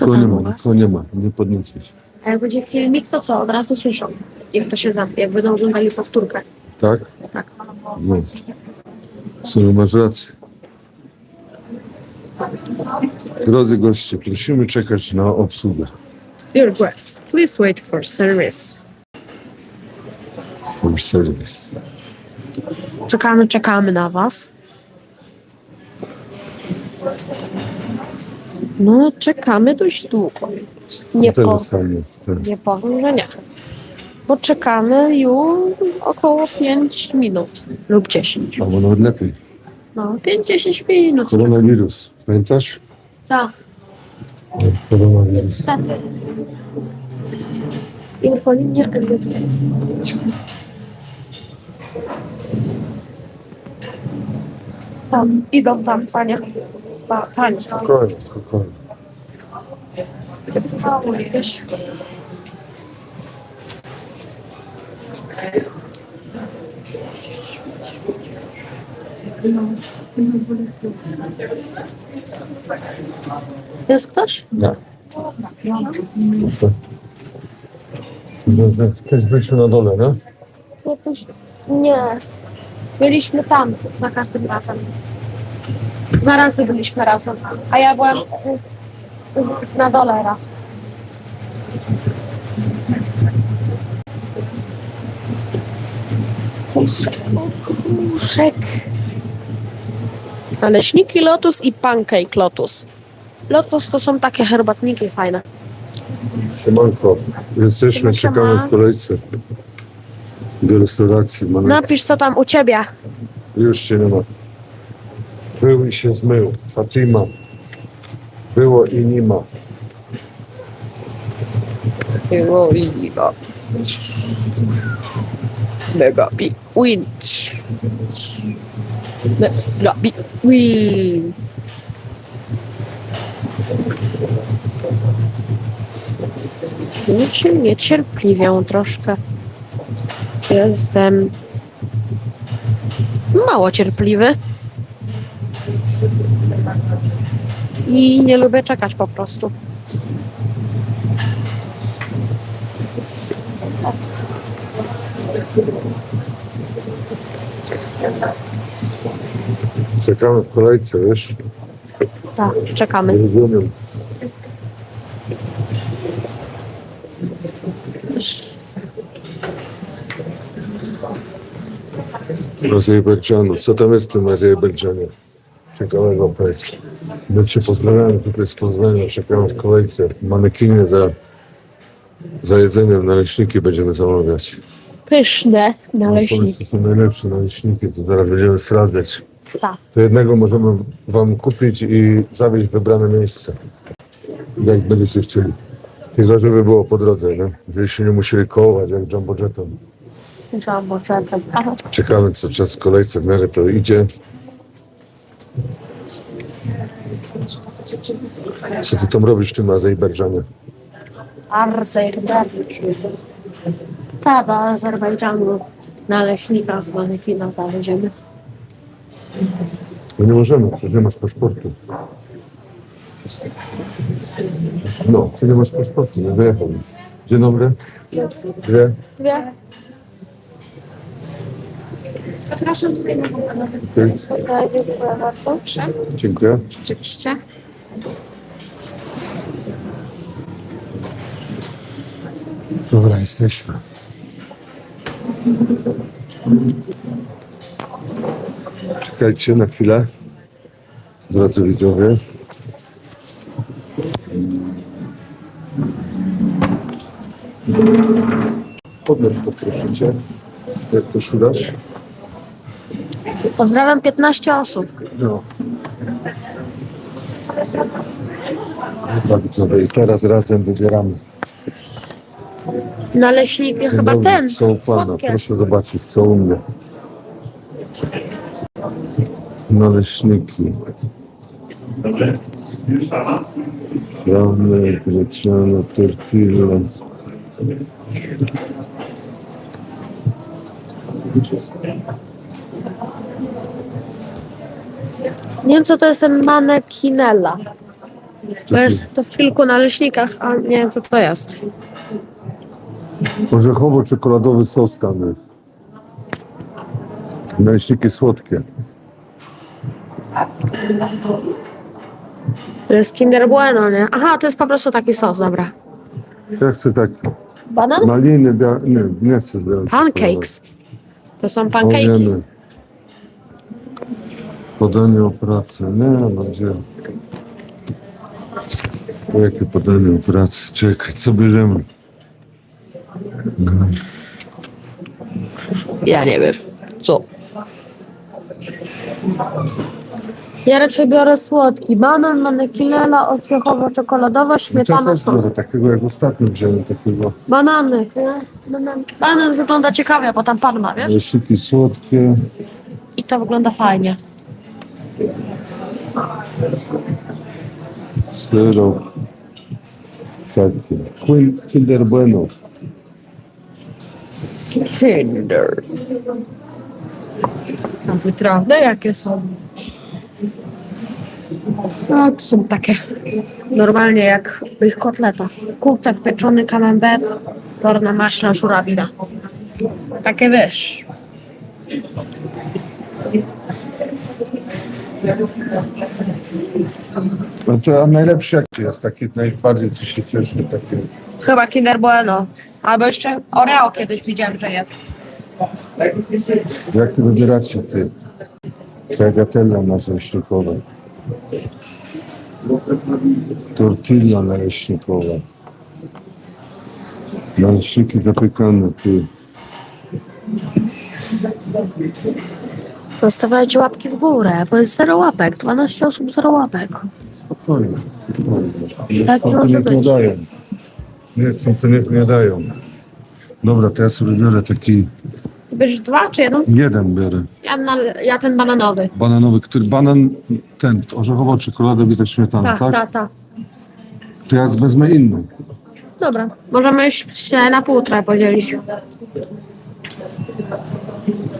Nikogo nie ma, nikogo nie ma, nie się. A jak będzie filmik, to co? Od razu słyszą, jak to się zamknie, jak będą oglądali powtórkę. Tak? Tak. No. W sumie masz rację. Drodzy goście, prosimy czekać na obsługę. Dear guests, please wait for service. For service. Czekamy, czekamy na was. No, czekamy dość długo. Nie, To też po, jest fajnie. Tak. nie powiem, że nie. Bo czekamy już około 5 minut lub 10. Albo nawet lepiej. No, 5-10 minut. Koronawirus. Pamiętasz? Co? Koronawirus. Niestety. Infolinia NFZ. Tam, idą tam, panie. Pa, panie. Spokojnie, spokojnie. Jakieś. Jest ktoś? Nie. Proszę. Że- że Kiedyś byliśmy na dole, no? No to już- Nie. Byliśmy tam za każdym razem. Dwa razy byliśmy razem. A ja byłem na dole raz. Okuszek. Naleśniki Lotus i Pancake Lotus. Lotus to są takie herbatniki fajne. Siemanko. Jesteśmy, Siema, czekamy w kolejce do restauracji. Mamy... Napisz co tam u ciebie. Już cię nie ma. Był i się zmył. Fatima. Było i nie ma. Było i ligo. Mega big win. Mega big win. Niczy niecierpliwią troszkę. Jestem mało cierpliwy. I nie lubię czekać po prostu. Czekamy w kolejce, wiesz? Tak, czekamy. Nie rozumiem. Azerbejdżanu. Co tam jest w tym Azerbejdżanie? Ciekawego powiedz. My cię pozdrawiamy tutaj z Poznania. Czekamy w kolejce. Manekinie za, za jedzeniem naleśniki będziemy zamawiać. Pyszne naleśniki. to są najlepsze naleśniki, to zaraz będziemy sprawdzać. Tak. To jednego możemy wam kupić i zawieźć w wybrane miejsce. Jak będziecie chcieli. Tylko żeby było po drodze, nie? Żebyście nie musieli kołować jak jumbo jetem. Jumbo jetem. Czekamy co czas w kolejce, w miarę to idzie. Co ty tam robisz w tym Azerbejdżanie? Azerbejdżan. Tak, do Azerbejdżanu naleśnika z manekina zawieziemy. No nie możemy, przecież nie masz paszportu. No, ty nie masz paszportu, nie wyjechał. Dzień dobry. Dwie. Dwie. Zapraszam tutaj na panowie. Dziękuję bardzo. Dziękuję. Oczywiście. Dobra, jesteśmy. Czekajcie na chwilę. Drodzy widzowie. Podnieś to proszę cię. Jak to szurasz? Pozdrawiam 15 osób. No. Widzowie, i teraz razem wybieramy. Naleśniki Dzień chyba dobry, ten. Co u pana? Słodkie. Proszę zobaczyć, co u mnie. Naleśniki. Ramy, greciane, tortilla. Nie wiem co to jest ten manekinella. Bo jest to w kilku naleśnikach, a nie wiem co to jest. Orzechowo-czekoladowy sos tam jest. Naleśniki słodkie. To jest Kinder Bueno, nie? Aha, to jest po prostu taki sos, dobra. Ja chcę tak Banan? maliny, bia... nie, nie chcę zbierać. Pancakes. To są O, pankejki. wiemy. Podanie o pracy. Nie, no gdzie? O, jakie podanie o pracy? Czekaj, co bierzemy? Ja nie wiem. Co? Ja raczej biorę słodki. Banan, manekinela, orzechowo-czekoladowa, Ja śmietana, też sos. biorę takiego, jak ostatnio wziąłem takiego. Banany. nie? Banan. Banan wygląda ciekawie, bo tam pan ma, wiesz? Naleśniki słodkie. I to wygląda fajnie. Syrop. Takie. Kinder Bueno. Kinder. A wytrawne jakie są? No, to są takie normalnie jak kotleta. Kurczak pieczony, camembert, torna maśla, żurawina. Takie wiesz. No to a najlepszy jaki jest? Taki najbardziej co się cieszy. Chyba Kinder Bueno. Albo jeszcze Oreo kiedyś widziałem, że jest. Jak ty wybieracie ty? Tagliatella naleśnikowa. Tortilla naleśnikowa. Naleśniki zapykane ty. Zostawiajcie łapki w górę, bo jest zero łapek. 12 osób, zero łapek. Spokojnie, spokojnie. Nie Tak może nie być. dają. Nie niech nie dają. Dobra, to ja sobie biorę taki, Ty bierzesz dwa czy jeden? jeden biorę. Ja, na, ja ten bananowy. Bananowy, który, banan, ten, orzechowo czekoladę, bita śmietana, Tak, tak? tak, tak. To ja wezmę inny. Dobra. Możemy się na pół trochę podzielić.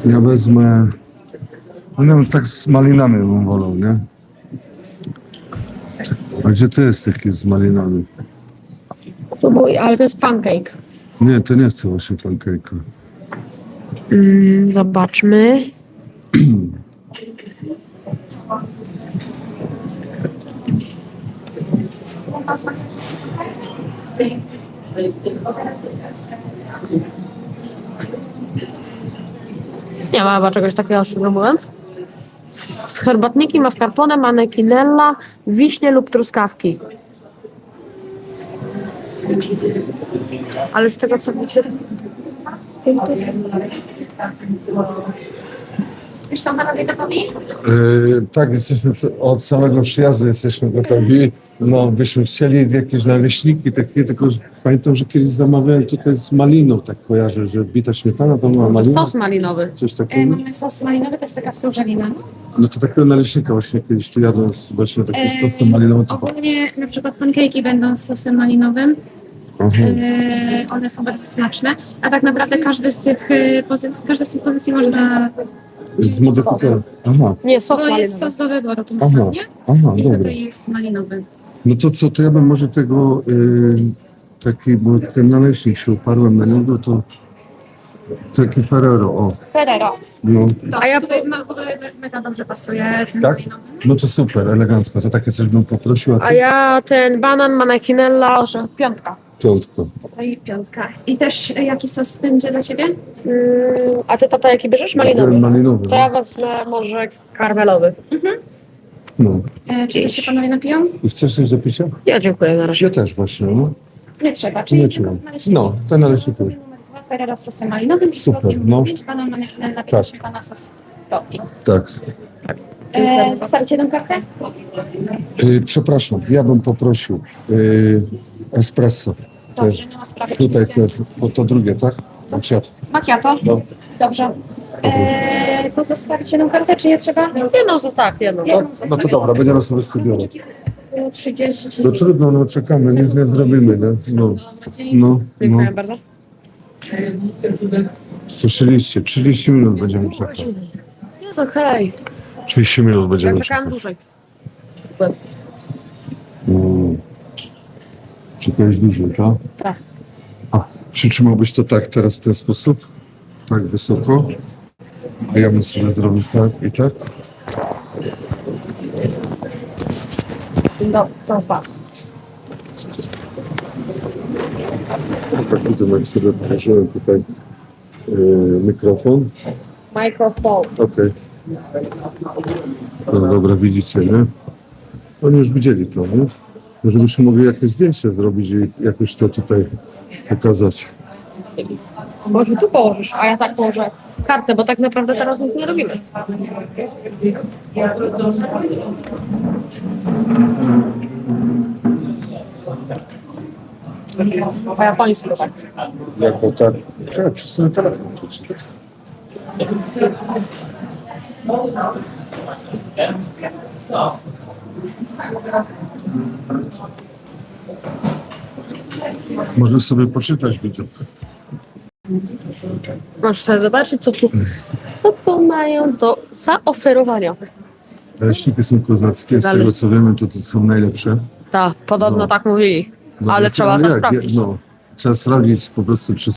Ja wezmę, no tak z malinami bym wolał, nie? A gdzie to jest taki z malinami? Próbuj, ale to jest pancake. Nie, to nie chcę właśnie pancake'a. Mm, zobaczmy. Nie ma chyba czegoś takiego, szczerze mówiąc. Z herbatniki, mascarpone, manekinella, wiśnie lub truskawki. Ale z tego co widzę... Już są panowie gotowi? Yy, tak, jesteśmy od samego przyjazdu jesteśmy gotowi. No, byśmy chcieli jakieś naleśniki takie, tylko że pamiętam, że kiedyś zamawiałem tutaj z maliną, tak kojarzę, że bita śmietana to była malina, Sos malinowy. coś E, takiego. Mamy sos malinowy, to jest taka frużelina. No to takiego naleśnika właśnie kiedyś tu jadłem z właśnie takim E, sosem malinowym. To... Ogólnie na przykład pancake'i będą z sosem malinowym. Aha. E, one są bardzo smaczne. A tak naprawdę każdy z tych e, pozycji, każda z tych pozycji można. Zmodyfikować. Aha, Nie, sos To jest malinowy. sos do wyboru tu Aha. dokładnie. aha, I dobra. tutaj jest malinowy. No to co, to ja bym może tego y, taki, bo ten naleśnik się uparłem na niego, to taki Ferrero, o. Ferrero. No, To, A ja- tutaj ma, w ogóle mega dobrze pasuje. ten Tak? malinowy. no to super, elegancko, to takie coś bym poprosił, a A ty ja ten banan, manekinella, orze, piątka. Piątko. Tutaj piątka. I też e, jaki sos będzie dla Ciebie? Mm, a ty tata jaki bierzesz? Malinowy. Malinowy, To ja wezmę może karmelowy. no. E, czy jeszcze Panowie napiją? I chcesz coś do picia? Ja dziękuję na razie. Ja też właśnie, no. Nie trzeba. Czyli Nie naleśniki. No, ten naleśnik już. Numer dwa, Ferrero z sosem malinowym, Super, Super, no. no. 5 banan manekinella, Tak. sos. Topi. Tak. E, zostawić jedną kartę? Y, przepraszam, ja bym poprosił y, espresso. Dobrze, nie ma sprawy. Tutaj, te, bo to drugie, tak? Macchiato. Macchiato? No. Dobrze. E, to zostawić jedną kartę, czy nie trzeba? Jedną zostaw, tak, jedną. Jedną No to zostawię. dobra, będziemy sobie studiować. Około 30. No trudno, no czekamy, nic nie zrobimy, nie? No, no, no. Dziękuję bardzo. Słyszeliście, 30 minut będziemy czekać. Jest okej. 30 minut Ja będziemy czekałam czekać. dłużej. Mm. Czy to jest duży, tak? Tak. A, przytrzymałbyś to tak teraz w ten sposób? Tak wysoko? A ja bym sobie zrobił tak i tak? No, co. No tak widzę, jak sobie otworzyłem tutaj yy, mikrofon. Mikrofon. Okej. No dobra, widzicie, nie? Oni już widzieli to, nie? Może byśmy mogli jakieś zdjęcie zrobić i jakoś to tutaj pokazać. Może tu położysz, a ja tak położę kartę, bo tak naprawdę teraz nic nie robimy. Po japońsku tak. Jako tak. Tak, przesunę telefon przecież. Możesz sobie poczytać, widzę. Możesz sobie zobaczyć, co tu, co tu mają do zaoferowania. Leśniki są kozackie, z Dalej. tego co wiemy, to, to są najlepsze. Tak, podobno No. tak mówili. No Ale więc, trzeba no to jak, sprawdzić. No, trzeba sprawdzić po prostu, czy